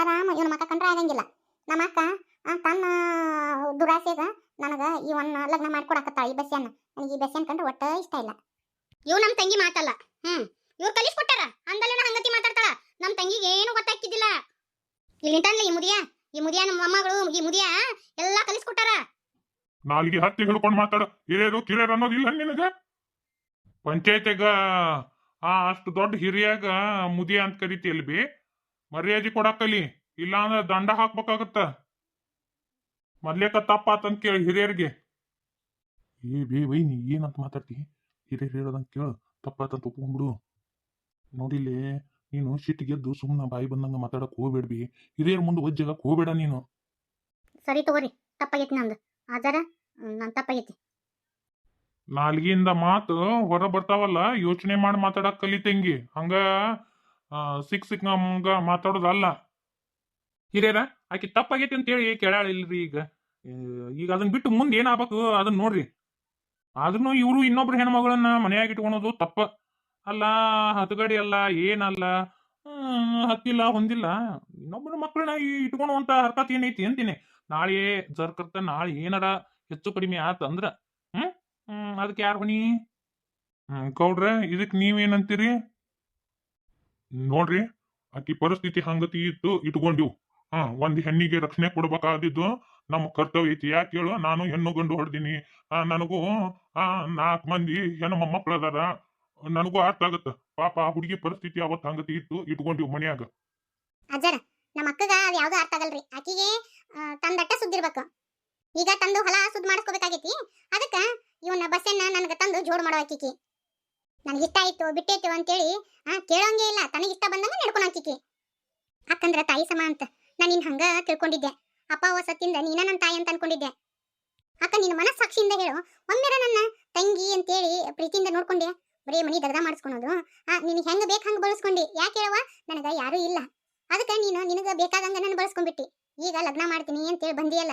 ಸಿದ್ದಾರಾಮ ಇವನ ಮಕ್ಕ ಕಂಡ್ರೆ ಆಗಂಗಿಲ್ಲ. ನಮ್ಮ ಅಕ್ಕ ಆ, ತನ್ನ ದುರಾಸೆಗ ನನಗ ಇವನ್ನ ಲಗ್ನ ಮಾಡ್ಕೊಡಕತ್ತಾಳ ಈ ಬಸ್ಯನ್ನ. ನನಗೆ ಈ ಬಸ್ಯನ್ ಕಂಡ್ರೆ ಒಟ್ಟ ಇಷ್ಟ ಇಲ್ಲ. ಇವ್ ನಮ್ಮ ತಂಗಿ ಮಾತಲ್ಲ. ಹ್ಮ್. ಇವ್ರು ಕಲಿಸ್ಕೊಟ್ಟಾರ ಅಂದಲ್ಲ ಹಂಗತಿ ಮಾತಾಡ್ತಾಳ. ನಮ್ಮ ತಂಗಿಗೆ ಏನು ಗೊತ್ತಾಕಿದ್ದಿಲ್ಲ ಇಲ್ಲಿ ನಿಂತಲ್ಲ ಈ ಮುದಿಯ. ಈ ಮುದಿಯ ನಮ್ಮ ಮೊಮ್ಮಗಳು ಈ ಮುದಿಯ ಎಲ್ಲಾ ಕಲಿಸ್ಕೊಟ್ಟಾರ ನಾಲ್ಗೆ ಹತ್ತಿ ಹಿಡ್ಕೊಂಡು ಮಾತಾಡ. ಹಿರಿಯರು ಕಿರಿಯರು ಅನ್ನೋದಿಲ್ಲ ನಿನಗ? ಪಂಚಾಯತಿಗ ಆ ಅಷ್ಟು ದೊಡ್ಡ ಹಿರಿಯಾಗ ಮುದಿಯ ಅಂತ ಕರಿತಿ ಬಿ? ಮರ್ಯಾದೆ ಕೊಡಕ್ಕಲಿ ಇಲ್ಲ ಅಂದ್ರೆ ದಂಡ ಹಾಕ್ಬೇಕಾಗತ್ತ. ತಪ್ಪ ಅಂತ ಕೇಳಿ ಹಿರಿಯರಿಗೆ. ಏ ಬೇ ಬೈ ನೀ ಏನಂತ ಮಾತಾಡ್ತಿ? ಹಿರಿಯರು ಹೇಳೋದಂತ ಕೇಳು ತಪ್ಪಾತಂತ ಒಪ್ಕೊಂಡ್ಬಿಡು. ನೋಡಿಲ್ಲಿ ನೀನು ಶಿಟ್ ಗೆದ್ದು ಸುಮ್ಮನೆ ಬಾಯಿ ಬಂದಂಗ ಮಾತಾಡಕ್ ಹೋಗ್ಬೇಡ್ಬಿ. ಹಿರಿಯರ ಮುಂದೆ ಒಜ್ಜಾಗಕ್ ಹೋಗ್ಬೇಡ ನೀನು. ಸರಿ ತಗೋರಿ ತಪ್ಪಾಗೈತಿ ನಂದು. ಆಜಾರ? ನನ್ ತಪ್ಪಾಗೈತಿ. ನಾಲ್ಗಿಯಿಂದ ಮಾತು ಹೊರ ಬರ್ತಾವಲ್ಲ ಯೋಚನೆ ಮಾಡಿ ಮಾತಾಡಕ್ ಕಲಿತಂಗಿ. ಹಂಗ ಸಿಕ್ ಸಿಕ್ ನಮ್ಗ ಮಾತಾಡೋದಲ್ಲ ಹಿರಿಯರ, ಆಕೆ ತಪ್ಪಾಗೈತಿ ಅಂತೇಳಿ ಕೇಳಾಳ ಇಲ್ರಿ ಈಗ ಈಗ ಅದನ್ನ ಬಿಟ್ಟು ಮುಂದೆ ಏನಾಗಬೇಕು ಅದನ್ನ ನೋಡ್ರಿ. ಆದ್ರೂ ಇವರು ಇನ್ನೊಬ್ರು ಹೆಣ್ಮಗಳನ್ನ ಮನೆಯಾಗಿ ಇಟ್ಕೊಳೋದು ತಪ್ಪ. ಅಲ್ಲ, ಹತಗಡಿ ಅಲ್ಲ, ಏನಲ್ಲ. ಹತ್ತಿಲ್ಲ, ಹೊಂದಿಲ್ಲ. ಇನ್ನೊಬ್ಬರ ಮಕ್ಕಳನ್ನ ಇಟ್ಕೊಳುವಂತ ಹರ್ಕತ್ ಏನೈತಿ ಅಂತೀನಿ. ನಾಳೆ ಜರ್ಕರ್ತ, ನಾಳೆ ಏನಾರ ಹೆಚ್ಚು ಕಡಿಮೆ ಆತ ಅಂದ್ರ. ಹ್ಮ್ ಅದಕ್ಕೆ ಯಾರು ಹೊಣಿ? ಹ್ಮ್, ಗೌಡ್ರ, ಇದಕ್ ನೀವೇನಂತೀರಿ ನೋಡ್ರಿ ಆಕಿ ಪರಿಸ್ಥಿತಿ ಹಂಗತಿ ಇತ್ತು ಇಟ್ಕೊಂಡಿವ್. ಹಾ ಒಂದ್ ಹೆಣ್ಣಿಗೆ ರಕ್ಷಣೆ ಕೊಡ್ಬೇಕಾದಿದ್ದು ನಮ್ಮ ಕರ್ತವ್ಯ ಐತಿ. ಯಾಕೆ ಹೇಳು? ನಾನು ಹೆಣ್ಣು ಗಂಡು ಹೊಡ್ದೀನಿ. ಆ, ನನಗೂ ಆ ನಾಲ್ಕು ಮಂದಿ ಹೆಣ್ಣು ಮೊಮ್ಮಕ್ಳು ಅದಾರ. ನನಗೂ ಅರ್ಥ ಆಗತ್ತ. ಪಾಪ ಆ ಹುಡುಗಿ ಪರಿಸ್ಥಿತಿ ಅವತ್ತು ಹಂಗತಿ ಇತ್ತು ಇಟ್ಕೊಂಡಿವ್ ಮನ್ಯಾಗ. ಅಜ್ಜರ ನಮ್ಮ ಅಕ್ಕಗ ಅರ್ಥ ಆಗಲ್ರಿ. ಆಕಿಗೆ ತಂದಟ್ಟ ಸುದ್ದಿರ್ಬೇಕು. ಈಗ ತಂದು ಹೊಲ ಸುದ್ ಮಾಡಿಸ್ಕೋಬೇಕಾಗೈತಿ. ಅದಕ್ಕ ಇವನ್ನ ಬಸ್ಸನ್ನ ನನಗ ತಂದು ಜೋಡ್ ಮಾಡೋ ಆಕಿಕಿ ನನಗೆ ಇಷ್ಟ ಆಯ್ತು ಬಿಟ್ಟೈತು ಅಂತೇಳಿ, ಆ, ಕೇಳೋಂಗೇ ಇಲ್ಲ. ತನಗೆ ಇಷ್ಟ ಬಂದಂಗ ನಡ್ಕೊಂಡು ಹಾಕಿಕಿ ಅಕ್ಕಂದ್ರ ತಾಯಿ ಸಮ ಅಂತ. ನಾನು ನಿನ್ ಹಂಗ ತಿಳ್ಕೊಂಡಿದ್ದೆ. ಅಪ್ಪ ಸತ್ತಿಂದ ನೀನ ನನ್ನ ತಾಯಿ ಅಂತ ಅನ್ಕೊಂಡಿದ್ದೆ. ಅಕ್ಕ ನಿನ್ನ ಮನಸ್ಸಾಕ್ಷಿಯಿಂದ ಹೇಳು. ಒಮ್ಮೆರ ನನ್ನ ತಂಗಿ ಅಂತೇಳಿ ಪ್ರೀತಿಯಿಂದ ನೋಡ್ಕೊಂಡೆ. ಬರೀ ಮನಿ ದಗದ ಮಾಡಿಸ್ಕೊಳೋದು. ಆ, ನಿನಗೆ ಹೆಂಗ್ ಬೇಕು ಹಂಗ ಬಳಸ್ಕೊಂಡಿ. ಯಾಕೆ ಹೇಳುವ ನನಗೆ ಯಾರೂ ಇಲ್ಲ. ಅದಕ್ಕೆ ನೀನು ನಿನಗೆ ಬೇಕಾದಂಗ ನಾನು ಬಳಸ್ಕೊಂಡ್ಬಿಟ್ಟಿ. ಈಗ ಲಗ್ನ ಮಾಡ್ತೀನಿ ಅಂತೇಳಿ ಬಂದಿಯಲ್ಲ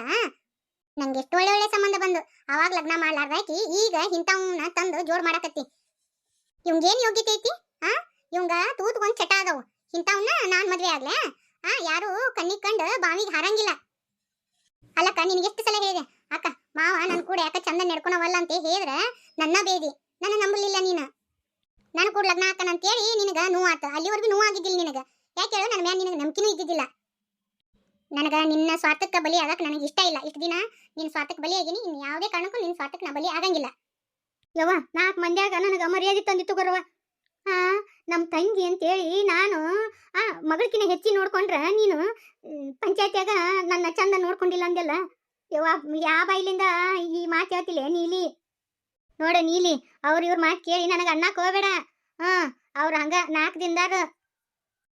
ನಂಗೆ ಎಷ್ಟು ಒಳ್ಳೆ ಒಳ್ಳೆ ಸಂಬಂಧ ಬಂದು. ಅವಾಗ ಲಗ್ನ ಮಾಡ್ಲಾರ್ದಾಕಿ, ಈಗ ಇಂಥವನ್ನ ತಂದು ಜೋಡ್ ಮಾಡಕತ್ತಿ. ಇವಂಗೇನ್ ಯೋಗ್ಯತೆ ಐತಿ? ಆ? ಇವಂಗ ತೂತ್ಕೊಂಡ್ ಚಟ ಅದಾವು. ಇಂಥವನ್ನ ನಾನ್ ಮದ್ವೆ ಆಗ್ಲೆ, ಆ, ಯಾರು ಕಣ್ಣಿಗೆ ಕಂಡು ಬಾವಿಗೆ ಹಾರಂಗಿಲ್ಲ. ಅಲ್ಲಕ್ಕ, ನಿನಗೆ ಎಷ್ಟು ಸಲ ಹೇಳಿದೆ? ಅಕ್ಕ, ಮಾವ ನನ್ನ ಕೂಡ ಯಾಕ ಚಂದ ನಡ್ಕೊಳವಲ್ಲ ಅಂತ ಹೇಳಿದ್ರೆ ನನ್ನ ಬೇದಿ. ನನ್ನ ನಂಬಲಿಲ್ಲ ನೀನು. ನಾನು ಕೂಡ ಲಗ್ನ ಅಂತ ಅಂತೇಳಿ ನಿನಗ ನೋವಾತ. ಅಲ್ಲಿವರೆಗೂ ನೋವಾಗಿದ್ದಿಲ್ಲ ನಿನಗ. ಯಾಕೆ ಹೇಳು? ನನ್ನ ಮ್ಯಾಲ ನಿನಗೆ ನಂಬಿಕೆನೂ ಇದ್ದಿದ್ದಿಲ್ಲ. ನನಗೆ ನಿನ್ನ ಸ್ವಾರ್ಥಕ್ಕೆ ಬಲಿ ಆಗಕ್ಕೆ ನನಗೆ ಇಷ್ಟ ಇಲ್ಲ. ಇಷ್ಟು ದಿನ ನಿನ್ನ ಸ್ವಾರ್ಥಕ್ಕೆ ಬಲಿ ಆಗಿನಿ. ಇನ್ನು ಯಾವುದೇ ಕಾರಣಕ್ಕೂ ನಿನ್ನ ಸ್ವಾರ್ಥಕ್ಕೆ ನಾ ಬಲಿ ಆಗಂಗಿಲ್ಲ. ಯವ್ವ, ನಾಲ್ಕು ಮಂದ್ಯಾಗ ನನಗೆ ಮರ್ಯಾದೆ ತಂದಿತ್ತು ಬರವ ಹಾ ನಮ್ಮ ತಂಗಿ ಅಂತೇಳಿ ನಾನು, ಆ, ಮಗಳಕಿನ ಹೆಚ್ಚಿ ನೋಡ್ಕೊಂಡ್ರ ನೀನು ಪಂಚಾಯತಿಯಾಗ ನನ್ನ ಚಂದ ನೋಡ್ಕೊಂಡಿಲ್ಲ ಅಂದೆಲ್ಲ ಯವ್ವ ಯಾವ ಬಾಯಿಲಿಂದ ಈ ಮಾತು ಹೇಳ್ತಿಲ್ಲ ನೀಲಿ? ನೋಡ ನೀಲಿ, ಅವ್ರು ಇವ್ರ ಮಾತು ಕೇಳಿ ನನಗೆ ಅನ್ನಕ್ಕೆ ಹೋಗಬೇಡ. ಹಾ ಅವ್ರ ಹಂಗ ನಾಲ್ಕು ದಿನದಾಗ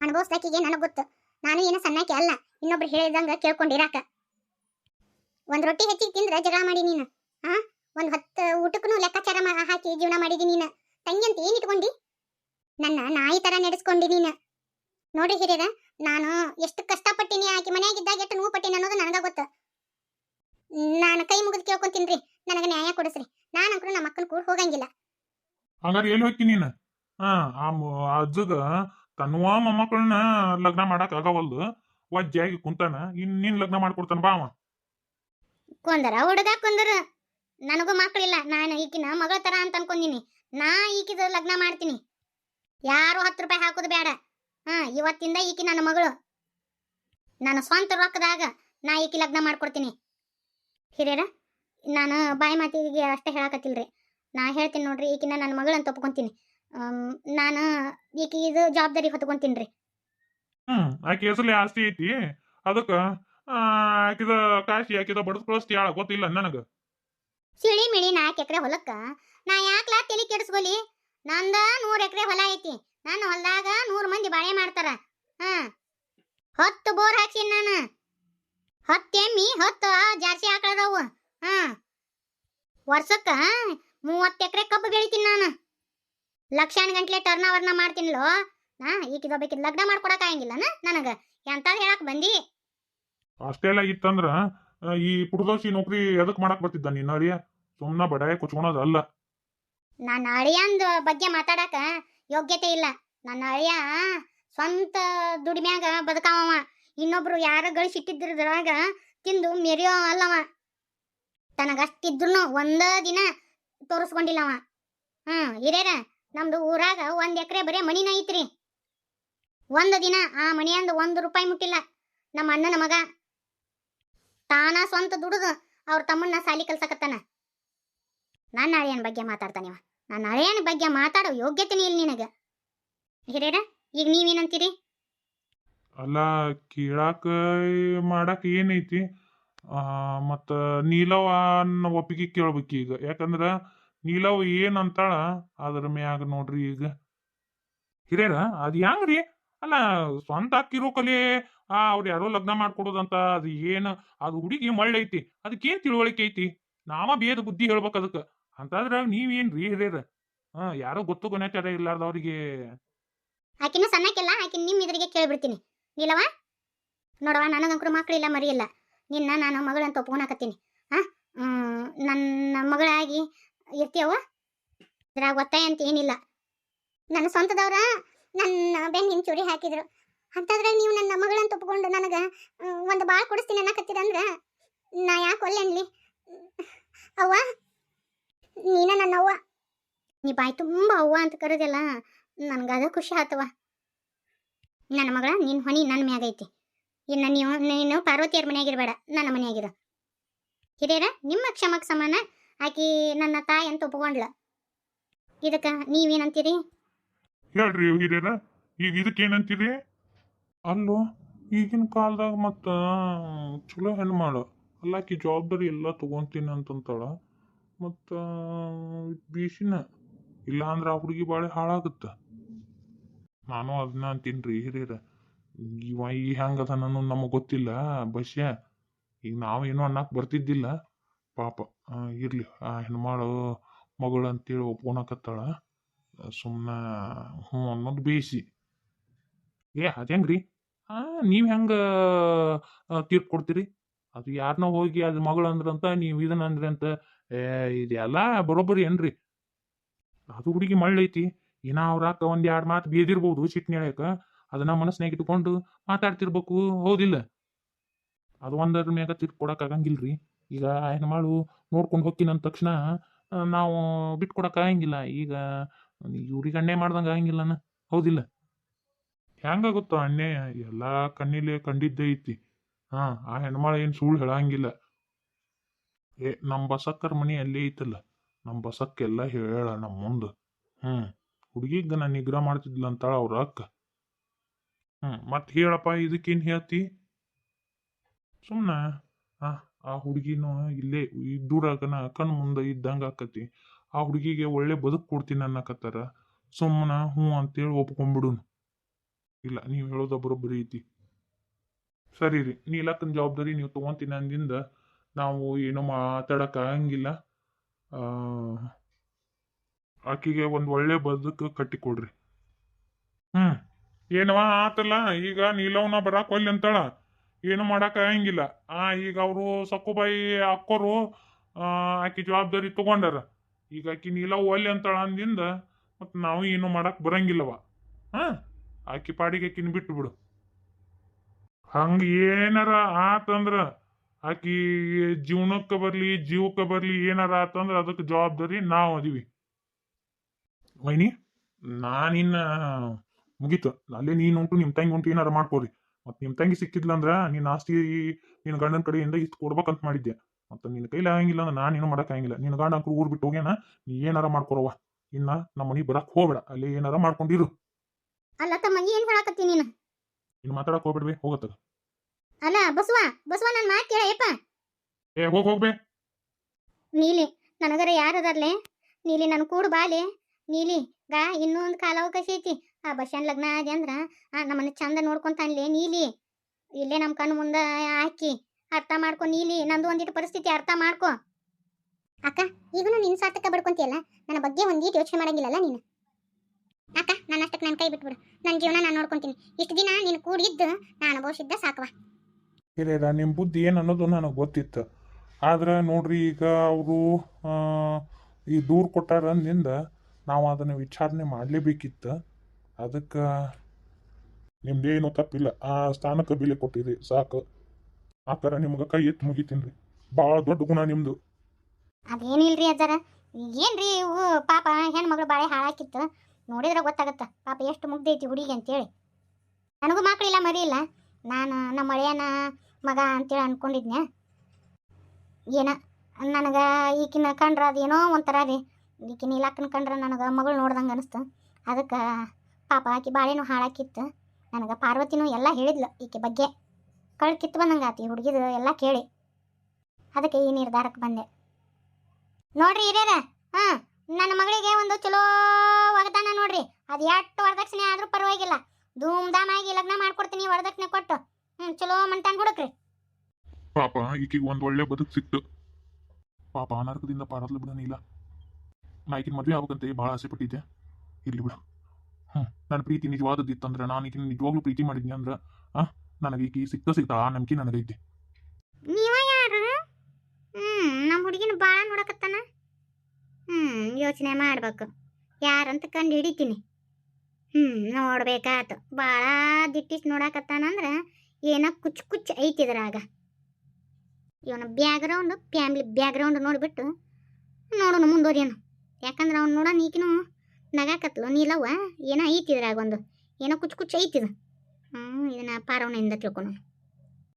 ಅನುಭವಿಸ್ದಾಕಿಗೆ ನನಗೆ ಗೊತ್ತು. ನಾನು ಏನೋ ಸಣ್ಣಕ್ಕೆ ಅಲ್ಲ, ಇನ್ನೊಬ್ರು ಹೇಳಿದಂಗ ಕೇಳ್ಕೊಂಡಿರಾಕ. ಒಂದು ರೊಟ್ಟಿ ಹೆಚ್ಚಿಗೆ ತಿಂದ್ರೆ ಜಗಳ ಮಾಡಿ ನೀನು. ಆ? ಒಂದ್ ಹತ್ತು ಊಟಕ್ಕೂ ಲೆಕ್ಕಾಚಾರ ಹಾಕಿ ಜೀವನ ಮಾಡಿದಿ ನೀನು. ತಂಗಿ ಅಂತ ಏನ್ ಇಟ್ಕೊಂಡಿ? ನನ್ನ ನಾಯಿ ತರ ನಡೆಸ್ಕೊಂಡಿ ನೀನು. ನೋಡಿ ಹಿರಿಯರ ನಾನು ಎಷ್ಟು ಕಷ್ಟಪಟ್ಟಿನಿ ಆಕಿ ಮನೆಯಾಗಿದ್ದಾಗ ಎಷ್ಟು ನೋವು ಪಟ್ಟಿನಿ ಅನ್ನೋದು ನನಗ ಗೊತ್ತ. ನಾನು ಕೈ ಮುಗಿದು ಕೇಳ್ಕೊಂತೀನ್ರಿ ನನಗೆ ನ್ಯಾಯ ಕೊಡಿಸ್ರಿ. ನಾನಂಕರು ನಮ್ಮ ಅಕ್ಕನ ಕೂಡ ಹೋಗಂಗಿಲ್ಲ. ಹಂಗಾರೆ ಏನು ಹೋಗ್ತೀನಿ ನೀನು? ಹಾ ಆ ಅಜ್ಜಗ ತನ್ವ ಮೊಮ್ಮಕ್ಕಳನ್ನ ಲಗ್ನ ಮಾಡಕ್ ಆಗವಲ್ದು. ವಜ್ಜಾಗಿ ಕುಂತಾನ ಇನ್ ನೀನ್ ಲಗ್ನ ಮಾಡ್ಕೊಡ್ತಾನ ಬಾ ಅವ. ಕೊಂದರ ಹುಡುಗ ಕೊಂದರ. ನನಗೂ ಮಕ್ಕಳಿಲ್ಲ. ನಾನು ಈಕಿನ ಮಗಳ ತರ ಅಂತ ಅನ್ಕೊಂಡಿನಿ. ನಾ ಈಕಿದ ಲಗ್ನ ಮಾಡ್ತೀನಿ. ಯಾರು ಹತ್ತು ರೂಪಾಯಿ ಹಾಕೋದು ಬೇಡ. ಹಾ, ಇವತ್ತಿಂದ ಈಕಿ ನನ್ನ ಮಗಳು. ನನ್ನ ಸ್ವಂತ ರೊಕ್ಕದಾಗ ನಾ ಈಕಿ ಲಗ್ನ ಮಾಡ್ಕೊಡ್ತೀನಿ. ಹಿರಿಯರ, ನಾನು ಬಾಯಿ ಮಾತಿಗೆ ಅಷ್ಟೇ ಹೇಳಕತ್ತಿಲ್ರಿ. ನಾ ಹೇಳ್ತೀನಿ ನೋಡ್ರಿ, ಈಕಿನ ನನ್ನ ಮಗಳಂತ ಒಪ್ಕೊಂತೀನಿ. ನಾನು ಈಕಿ ಇದು ಜವಾಬ್ದಾರಿ ಹೊತ್ಕೊಂತೀನಿ ರೀ ಹ್ಮ್, ಆಕೆ ಹೆಸರಲ್ಲಿ ಆಸ್ತಿ ಐತಿ. ಅದಕ್ಕ ಆಕಿದ ಕಾಶಿ, ಆಕಿದ ಬಡದ್ ಕಳಿಸ್ತಿ ಗೊತ್ತಿಲ್ಲ ನನಗ. ಸಿಳಿ ಮಿಳಿ ನಾಲ್ಕು ಎಕರೆ ಹೊಲಕ್ಕ? ನಾ ಯಾಕ್ಲಾ ತಲೆ ಕೆಡಿಸ್ಕೊಲಿ ನಂದ ನೂರ್ ಎಕರೆ ಹೊಲ ಐತಿ. ನನ್ನ ಹೊಲದಾಗ ನೂರ್ ಮಂದಿ ಬಾಳೆ ಮಾಡ್ತಾರ. ಹಾ. ಹತ್ತು ಬೋರ್ ಹಾಕ್ಸಿನ ನಾನು. ಹತ್ತು ಎಮ್ಮಿ, ಹತ್ತು ಜಾರ್ಸಿ ಆಕಳದವು. ಹ. ವರ್ಷಕ್ಕ ಮೂವತ್ತು ಎಕರೆ ಕಬ್ಬು ಬೆಳಿತೀನಿ ನಾನು. ಲಕ್ಷಾನ್ ಗಂಟ್ಲೆ ಟರ್ನ್ ಅವರ್ನ ಮಾಡ್ತೀನಿಲೋ ನಾ ಈಕಿದೊಬ್ಬಕಿದ್ ಲಗ್ನ ಮಾಡ್ಕೊಡಕ್ ಆಗಂಗಿಲ್ಲನ ನನಗ? ಎಂತ ಹೇಳಕ್ ಬಂದಿ? ಅಷ್ಟೆಲ್ಲ ಇತ್ತಂದ್ರ ಈ ಪುಟದೋಸಿ ನೌಕರಿ ಎದಕ್ ಮಾಡಕ್ ಬರ್ತಿದ್ದ ನೀನ್, ಅಳಿಯ? ಸುಮ್ನ ಬಡಾಯ ಕುಚ್ಕೊಳೋದ್ ಅಲ್ಲ. ನನ್ನ ಅಳಿಯಂದ ಬಗ್ಗೆ ಮಾತಾಡಕ ಯೋಗ್ಯತೆ ಇಲ್ಲ. ನನ್ನ ಅಳಿಯ ಸ್ವಂತ ದುಡಿಮ್ಯಾಗ ಬದುಕಾವ ಇನ್ನೊಬ್ರು ಯಾರ ಗಳಿಸಿಟ್ಟಿದ್ರದ್ರಾಗ ತಿಂದು ಮೆರೆಯೋ ಅಲ್ಲವ. ತನಗಷ್ಟಿದ್ರು ಒಂದ ದಿನ ತೋರಿಸ್ಕೊಂಡಿಲ್ಲವ. ಹ್ಮ್ ಹಿರೇರ ನಮ್ದು ಊರಾಗ ಒಂದ್ ಎಕರೆ ಬರೇ ಮಣಿನ ಐತ್ರಿ. ಒಂದ್ ದಿನ ಆ ಮಣಿಯಂದ ಒಂದ್ ರೂಪಾಯಿ ಮುಟ್ಟಿಲ್ಲ. ನಮ್ಮ ಅಣ್ಣನ ಮಗ ತಾನ ಸ್ವಂತ ದುಡಿದು ಅವ್ರ ತಮ್ಮನ್ನ ಸಾಲಿ ಕಲ್ಸಕತ್ತಾನ. ನನ್ನ ಅಳಿಯನ ಬಗ್ಗೆ ಮಾತಾಡ್ತಾನಿವ ನನ್ನ ಅಳಿಯನ ಬಗ್ಗೆ ಮಾತಾಡೋ ಯೋಗ್ಯತೆನೇ ಇಲ್ಲ ನಿನಗ. ಹಿರಿಯರ, ಈಗ ನೀವೇನಂತೀರಿ? ಅಲ್ಲ, ಕೇಳಾಕ ಮಾಡಾಕ ಏನೈತಿ? ಮತ್ತ ನೀಲವ ಅನ್ನ ಒಪ್ಪಿಗೆ ಕೇಳ್ಬೇಕು ಈಗ. ಯಾಕಂದ್ರ ನೀಲವ್ ಏನ್ ಅಂತಾಳ ಅದ್ರ ಮ್ಯಾಗ ನೋಡ್ರಿ ಈಗ. ಹಿರಿಯರ, ಅದ್ ಹೆಂಗ್ರಿ? ಅಲ್ಲ ಸ್ವಂತ ಅಕ್ಕಿರೋ ಕಲೆ ಆ ಅವ್ರು ಯಾರೋ ಲಗ್ನ ಮಾಡ್ಕೊಡೋದಂತ ಅದು ಏನು ಅದು ಹುಡುಗಿ ಮಳ್ಳೈತಿ ಅದಕ್ಕೇನ್ ತಿಳುವಳಿಕೆ ಐತಿ? ನಾವ ಬೇದ ಬುದ್ಧಿ ಹೇಳ್ಬೇಕು ಅದಕ್ಕ. ನೀವೇನ್ ರೀ ಹಿರಿಯರ? ಹಾ ಯಾರೋ ಗೊತ್ತು ಗೊನತದ ಇರ್ಲಾರ್ದ ಅವ್ರಿಗೆ. ಆಕಿನ ಸಣ್ಣಕ್ಕೆಲ್ಲ ಆಕಿನ ನಿಮ್ಮ ಎದುರಿಗೆ ಕೇಳ್ಬಿಡ್ತೀನಿ. ನೀಲವ ನೋಡವ ನನಗಂಕರು ಮರಿ ಇಲ್ಲ ನಿನ್ನ ನಾನು ಮಗಳಂತ ಒಪ್ಕೊಳಕತ್ತೀನಿ ಆ ಹ್ಮ್, ನನ್ನ ಮಗಳಾಗಿ ಇರ್ತೀಯವ ಇದ್ರಾಗ ಒತ್ತಾಯ ಅಂತ ಏನಿಲ್ಲ. ನನ್ನ ಸ್ವಂತದವ್ರ ನನ್ನ ಬೆನ್ನಿನ ಚೂರಿ ಹಾಕಿದ್ರು. ಅಂತಾದ್ರೆ ನೀವು ನನ್ನ ಮಗಳನ್ನ ಒಪ್ಕೊಂಡು ನನಗೆ ಒಂದು ಬಾಳ್ ಕೊಡಿಸ್ತೀನಿ ಅನ್ನಕತ್ತೀರಂದ್ರ ನಾ ಯಾಕೆ ಒಲ್ಲೆನ್ಲಿ ಅವ್ವ, ನೀನ ನನ್ನ ಅವ್ವ. ನೀ ಬಾಯಿ ತುಂಬ ಅವ್ವ ಅಂತ ಕರೆದěla ನನಗೆ ಅದು ಖುಷಿ ಆತವ ನನ್ನ ಮಗಳ ನಿನ್ನ ಹೊಣಿ ನನ್ನ ಮ್ಯಾಗ ಐತಿ. ಇನ್ನು ನೀವು, ನೀನು ಪಾರ್ವತಿಯರ ಮನೆಯಾಗಿರ್ಬೇಡ, ನನ್ನ ಮನೆಯಾಗಿರ. ಹಿರಿಯರ, ನಿಮ್ಮ ಕ್ಷಮಕ್ಕೆ ಸಮಾನ. ಆಕಿ ನನ್ನ ತಾಯಿ ಅಂತ ಒಪ್ಕೊಂಡ್ಲ ಇದಕ್ಕ ನೀವೇನಂತೀರಿ? ಹೇಳ್ರಿ ಹಿರಿಯರ ಈಗ ಇದಕ್ಕೇನಂತೀರಿ? ಅಲ್ಲೋ, ಈಗಿನ ಕಾಲದಾಗ ಮತ್ತ ಚಲೋ ಹೆಣ್ಮಾಳು ಅಲ್ಲಾಕಿ ಜವಾಬ್ದಾರಿ ಎಲ್ಲ ತಗೊಂತೀನಿ ಅಂತಂತಾಳ. ಮತ್ತ ಬೀಸಿನ, ಇಲ್ಲ ಅಂದ್ರೆ ಆ ಹುಡುಗಿ ಬಾಳೆ ಹಾಳಾಗುತ್ತ. ನಾನು ಅದನ್ನ ಅಂತೀನ್ರಿ ಹಿರಿಯರ. ಇವ ಈ ಹೆಂಗದ ನಾನು ನಮಗೆ ಗೊತ್ತಿಲ್ಲ, ಬಸ್ಯ. ಈಗ ನಾವೇನು ಅನ್ನಕ್ ಬರ್ತಿದ್ದಿಲ್ಲ. ಪಾಪ ಇರ್ಲಿ, ಆ ಹೆಣ್ಮಾಳು ಮಗಳು ಅಂತೇಳಿ ಒಪ್ಕೊಳಕತ್ತಾಳ ಸುಮ್ಮನೆ ಹ್ಞೂ ಅನ್ನೋದು ಬೇಯಿಸಿ ಏ ಅದು ಆ, ನೀವು ಹೆಂಗೆ ತೀರ್ಪು ಕೊಡ್ತೀರಿ? ಅದು ಯಾರನ್ನ ಹೋಗಿ ಅದು ಮಗಳು ಅಂದ್ರಂತ, ನೀವು ಇದನ್ನ ಅಂದ್ರಿ ಅಂತ ಏ, ಇದೆಲ್ಲ ಬರೋಬ್ಬರಿ ಏನ್ರಿ? ಅದು ಹುಡುಗಿ ಮಳ್ಳೈತಿ. ಇನ್ನ ಅವ್ರ ಅಕ್ಕ ಒಂದ್ ಎರಡು ಮಾತು ಬೀದಿರ್ಬೋದು ಚಿಟ್ನಿ ಹೇಳಕ ಅದನ್ನ ಮನಸ್ಸಿನಾಗ ಇಟ್ಕೊಂಡು ಮಾತಾಡ್ತಿರ್ಬೇಕು, ಹೌದಿಲ್ಲ. ಅದು ಒಂದರ ಮ್ಯಾಗ ತೀರ್ಪು ಕೊಡಕ್ ಆಗಂಗಿಲ್ರಿ. ಈಗ ಮಾಡು ನೋಡ್ಕೊಂಡು ಹೋಗ್ತೀನಿ ಅಂದ ತಕ್ಷಣ ನಾವು ಬಿಟ್ಕೊಡಕ್ ಆಗಂಗಿಲ್ಲ. ಈಗ ಇವ್ರಿಗೆ ಮಾಡ್ದಂಗ ಆಗಂಗಿಲ್ಲನ ಹೌದಿಲ್ಲ. ಹೆಂಗಾಗುತ್ತೋ ಅನ್ಯಾಯ ಎಲ್ಲ ಕಣ್ಣಿಲೆ ಕಂಡಿದ್ದೇ ಐತಿ. ಹಾ, ಆ ಹೆಣ್ಮಾಳ ಏನು ಸುಳ್ಳು ಹೇಳಂಗಿಲ್ಲ. ಏ ನಮ್ಮ ಬಸಕ್ಕರ ಮನೆ ಅಲ್ಲೇ ಐತಲ್ಲ ನಮ್ಮ ಬಸಕ್ಕೆಲ್ಲ ಹೇಳ ನಮ್ಮ ಮುಂದೆ. ಹ್ಮ್ ಹುಡುಗಿಗ ನಾನು ನಿಗ್ರಹ ಮಾಡ್ತಿದ್ಲ ಅಂತಾಳ ಅವ್ರ ಅಕ್ಕ. ಹ್ಮ್ ಮತ್ ಹೇಳಪ್ಪ, ಇದಕ್ಕೇನ್ ಹೇಳ್ತಿ? ಸುಮ್ನ, ಆ ಹುಡುಗಿನೂ ಇಲ್ಲೇ ಇದ್ದೂರಾಗನ ಕಣ್ ಮುಂದೆ ಇದ್ದಂಗ ಆಕತಿ. ಆ ಹುಡುಗಿಗೆ ಒಳ್ಳೆ ಬದುಕು ಕೊಡ್ತೀನಿ ಅನ್ನಕತ್ತಾರ. ಸುಮ್ಮನ ಹ್ಞೂ ಅಂತೇಳಿ ಒಪ್ಕೊಂಡ್ಬಿಡುನು ಇಲ್ಲ, ನೀವು ಹೇಳೋದ ಬರೋಬ್ಬರಿ ಐತಿ ಸರಿ ರೀ ನೀಲಕ್ಕನ ಜವಾಬ್ದಾರಿ ನೀವು ತೊಗೊಂತೀನಿ ಅಂದಿಂದ ನಾವು ಏನೋ ಮಾತಾಡೋಕ್ಕಾಗಂಗಿಲ್ಲ ಆಕಿಗೆ ಒಂದು ಒಳ್ಳೆ ಬದುಕು ಕಟ್ಟಿಕೊಡ್ರಿ. ಹ್ಞೂ. ಏನವ ಆತಲ್ಲ, ಈಗ ನೀಲವನ ಬರಾಕ್ ಒಲ್ಲೆ ಅಂತಾಳ. ಏನು ಮಾಡಕ್ ಆಗಂಗಿಲ್ಲ. ಆ, ಈಗ ಅವರು ಸಕ್ಕುಬಾಯಿ ಅಕ್ಕೋರು ಆಕಿ ಜವಾಬ್ದಾರಿ ತಗೊಂಡಾರ. ಈಗ ಆಕಿ ನೀಲವ್ ಒಲ್ಲೆ ಅಂತಾಳ ಅಂದಿಂದ ಮತ್ತೆ ನಾವು ಏನು ಮಾಡಕ್ ಬರಂಗಿಲ್ಲವ. ಹಾ? ಆಕಿ ಪಾಡಿಗೆ ಆಕಿನ ಬಿಟ್ಟು ಬಿಡು. ಹಂಗ ಏನಾರ ಆತಂದ್ರ ಆಕಿ ಜೀವನಕ್ಕೆ ಬರ್ಲಿ, ಜೀವಕ್ಕೆ ಬರ್ಲಿ ಏನಾರ ಆತಂದ್ರ ಅದಕ್ಕೆ ಜವಾಬ್ದಾರಿ ನಾವು ಅದೀವಿ. ವೈನಿ, ನಾನಿನ್ನ ಮುಗೀತು. ಅಲ್ಲೇ ನೀನು ಉಂಟು ನಿಮ್ಮ ತಂಗಿ ಉಂಟು ಏನಾರ ಮಾಡ್ಕೋರಿ. ಮತ್ತೆ ನಿಮ್ಮ ತಂಗಿ ಸಿಕ್ಕಿದ್ಲಂದ್ರ ನಿನ್ನ ಆಸ್ತಿ ನಿನ್ನ ಗಂಡನ ಕಡೆಯಿಂದ ಇಷ್ಟು ಕೊಡ್ಬೇಕಂತ ಮಾಡಿದ್ದೆ. ಮತ್ತೆ ನಿನ್ನ ಕೈಲಿ ಆಗಂಗಿಲ್ಲ ಅಂದ್ರೆ ನಾನು ಏನು ಆಗಂಗಿಲ್ಲ. ನಿನ್ನ ಗಾಂಡ ಅಂಕರು ಊರ್ ಬಿಟ್ಟು ಹೋಗ್ಯಾನ ನೀ ಏನಾರ ಮಾಡ್ಕೊರವ ಇನ್ನ ನಮ್ಮ ಮನೆಗೆ ಬರಕ್ ಹೋಗ್ಬೇಡ. ಅಲ್ಲಿ ಏನಾರ ಮಾಡ್ಕೊಂಡಿರು. ಅಲ್ಲ ತಮ್ಮ ಏನ್ ಹೇಳಕತ್ತಿ ನೀನು? ನೀನು ಮಾತಾಡಕ್ ಹೋಗ್ಬಿಡ್ವಿ ಹೋಗತ್ತ ಅಲ್ಲ ಬಸವ ಬಸವ ನನ್ನ ಮಾತು ಕೇಳಯ್ಯಪ್ಪ ಏ ಹೋಗ್ ಹೋಗ್ಬೇ ನೀಲಿ ನನಗರ ಯಾರದಾರ್ಲೆ ನೀಲಿ ನನ್ ಕೂಡು ಬಾಲೆ ನೀಲಿ ಗಾ ಇನ್ನೂ ಒಂದು ಕಾಲಾವಕಾಶ ಐತಿ. ಆ ಬಸ್ಯಾನ್ ಲಗ್ನ ಆದಿ ಅಂದ್ರ ಆ ನಮ್ಮನ್ನ ಚಂದ ನೋಡ್ಕೊಂತಾನ್ಲೆ ನೀಲಿ. ಇಲ್ಲೇ ನಮ್ಮ ಕಣ್ಣು ಮುಂದ ಹಾಕಿ. ಅರ್ಥ ಮಾಡ್ಕೊ ನೀಲಿ, ನಂದು ಒಂದಿಟ್ಟು ಪರಿಸ್ಥಿತಿ ಅರ್ಥ ಮಾಡ್ಕೊ. ಅಕ್ಕ, ಈಗನು ನಿನ್ ಸಾರ್ಥಕ ಬಡ್ಕೊಂತಿಯಲ್ಲ? ನನ್ನ ಬಗ್ಗೆ ಒಂದೀಟ್ ಯೋಚನೆ ಮಾಡಂಗಿಲ್ಲಲ್ಲ ನೀನು? ಅಕ್ಕ, ನನ್ನ ಅಷ್ಟಕ್ಕೆ ನನ್ನ ಕೈ ಬಿಟ್ಬಿಡು. ನನ್ನ ಜೀವನ ನಾನು ನೋಡ್ಕೊಂತೀನಿ. ಇಷ್ಟು ದಿನ ನೀನು ಕೂಡಿದ್ದು ನಾನು ಅನುಭವಿಸಿದ್ದ ಸಾಕವ ಹಿರಿಯರ ನಿಮ್ಮ ಬುದ್ಧಿ ಏನು ಅನ್ನೋದು ನನಗೆ ಗೊತ್ತಿತ್ತು. ಆದ್ರೆ ನೋಡ್ರಿ, ಈಗ ಅವರು ಈ ದೂರು ಕೊಟ್ಟಾರ ಅಂದಿಂದ ನಾವು ಅದನ್ನು ವಿಚಾರಣೆ ಮಾಡಲೇಬೇಕಿತ್ತು. ಅದಕ್ಕೆ ನಿಮ್ದೇನು ತಪ್ಪಿಲ್ಲ. ಆ ಸ್ಥಾನಕ್ಕೆ ಬೆಲೆ ಕೊಟ್ಟಿರಿ ಸಾಕು. ಆಕರ ನಿಮ್ಗೆ ಕೈ ಎತ್ತು ಮುಗಿತೀನಿ ಭಾಳ ದೊಡ್ಡ ಗುಣ ನಿಮ್ದು. ಅದೇನಿಲ್ರಿ ಅಜ್ಜಾರ? ಏನ್ರಿ ಇವು ಪಾಪ ಹೆಣ್ಮಗಳು ಬಾಳೆ ಹಾಳಾಕಿತ್ತು. ನೋಡಿದ್ರೆ ಗೊತ್ತಾಗತ್ತ. ಪಾಪ ಎಷ್ಟು ಮುಗ್ದೈತಿ ಹುಡುಗಿ ಅಂತೇಳಿ. ನನಗೂ ಮಕ್ಕಳಿಲ್ಲ ಮರಿ ಇಲ್ಲ ನಾನು ನಮ್ಮ ಅಳಿಯನ ಮಗ ಅಂತೇಳಿ ಅನ್ಕೊಂಡಿದ್ನೆ ಏನ, ನನಗೆ ಈಕಿನ ಕಂಡ್ರೆ ಅದೇನೋ ಒಂಥರ ರೀ. ಈಕಿನ ಇಲಾಖನ ಕಂಡ್ರೆ ನನಗೆ ಮಗಳು ನೋಡ್ದಂಗೆ ಅನಿಸ್ತು. ಅದಕ್ಕೆ ಪಾಪ ಆಕಿ ಬಾಳೆನೂ ಹಾಳಾಕಿತ್ತು. ನನಗೆ ಪಾರ್ವತಿನೂ ಎಲ್ಲ ಹೇಳಿದ್ಲು ಈಕೆ ಬಗ್ಗೆ. ಕಳ್ ಕಿತ್ತು ಬಂದಂಗೆ ಆತಿ ಹುಡುಗಿದು ಎಲ್ಲ ಕೇಳಿ. ಅದಕ್ಕೆ ಈ ನಿರ್ಧಾರಕ್ಕೆ ಬಂದೆ. ನೋಡ್ರಿ ಹಿರಿಯರ, ಹಾ, ನನ್ನ ಮಗಳಿಗೆ ಒಂದು ಚಲೋ ವರದಾನ ನೋಡ್ರಿ. ಅದು ಎಷ್ಟು ವರದಕ್ಷಿಣೆ ಆದ್ರೂ ಪರವಾಗಿಲ್ಲ. ಧೂಮ್ ಧಾಮ್ ಆಗಿ ಲಗ್ನ ಮಾಡ್ಕೊಡ್ತೀನಿ, ವರದಕ್ಷಿಣೆ ಕೊಟ್ಟು. ಹ್ಮ್, ಚಲೋ ಮಂಟಾನ್ ಹುಡುಕ್ರಿ. ಪಾಪ, ಈಕಿಗೆ ಒಂದು ಒಳ್ಳೆ ಬದುಕು ಸಿಕ್ತು. ಪಾಪ ಅನರ್ಕದಿಂದ ಪಾರದ್ಲು ಬಿಡ ನೀಲ. ನಾ ಈಕಿನ ಮದುವೆ ಆಗ್ಬೇಕಂತ ಭಾಳ ಆಸೆ ಪಟ್ಟಿದ್ದೆ. ಇರ್ಲಿ ಬಿಡು. ಹ್ಞೂ ನನ್ನ ಪ್ರೀತಿ ನಿಜವಾದದ್ದಿತ್ತಂದ್ರೆ, ನಾನು ಈಕಿನ ನಿಜವಾಗ್ಲೂ ಪ್ರೀತಿ ಮಾಡಿದ್ನಿ ಅಂದ್ರೆ, ಆ? ನನಗೆ ಈಕಿ ಸಿಕ್ತ ಸಿಗ್ತಾ ನಂಬಿಕೆ ನನಗೈತಿ. ನೀವ ಯಾರು? ಹ್ಮ್ ನಮ್ಮ ಹುಡುಗಿನ ಬಾಳ ನೋಡಕತ್ತಾನ? ಹ್ಮ್, ಯೋಚನೆ ಮಾಡ್ಬೇಕು. ಯಾರಂತ ಕಂಡು ಹಿಡಿತೀನಿ. ಹ್ಮ್, ನೋಡ್ಬೇಕಾತು. ಭಾಳ ದಿಟ್ಟಿಸ್ ನೋಡಕತ್ತಾನಂದ್ರ ಏನೋ ಕುಚ್ ಕುಚ್ ಐತಿದ್ರಾಗ ಇವನ ಬ್ಯಾಗ್ರೌಂಡ್, ಫ್ಯಾಮಿಲಿ ಬ್ಯಾಗ್ರೌಂಡ್ ನೋಡ್ಬಿಟ್ಟು ನೋಡೋಣ ಮುಂದುವರಿಯೋಣ ಯಾಕಂದ್ರೆ ಅವ್ನು ನೋಡೋಣ ಈಗಿನೂ ನಗಾಕತ್ಲು, ನೀಲವ್ವ, ಏನೋ ಐತಿದ್ರಾಗ ಒಂದು. ಏನೋ ಕುಚ್ ಕುಚ್ ಐತಿದ ಹ್ಞೂ ಇದನ್ನ ಪಾರವನಿಂದ ತಿಳ್ಕೊಳೋಣ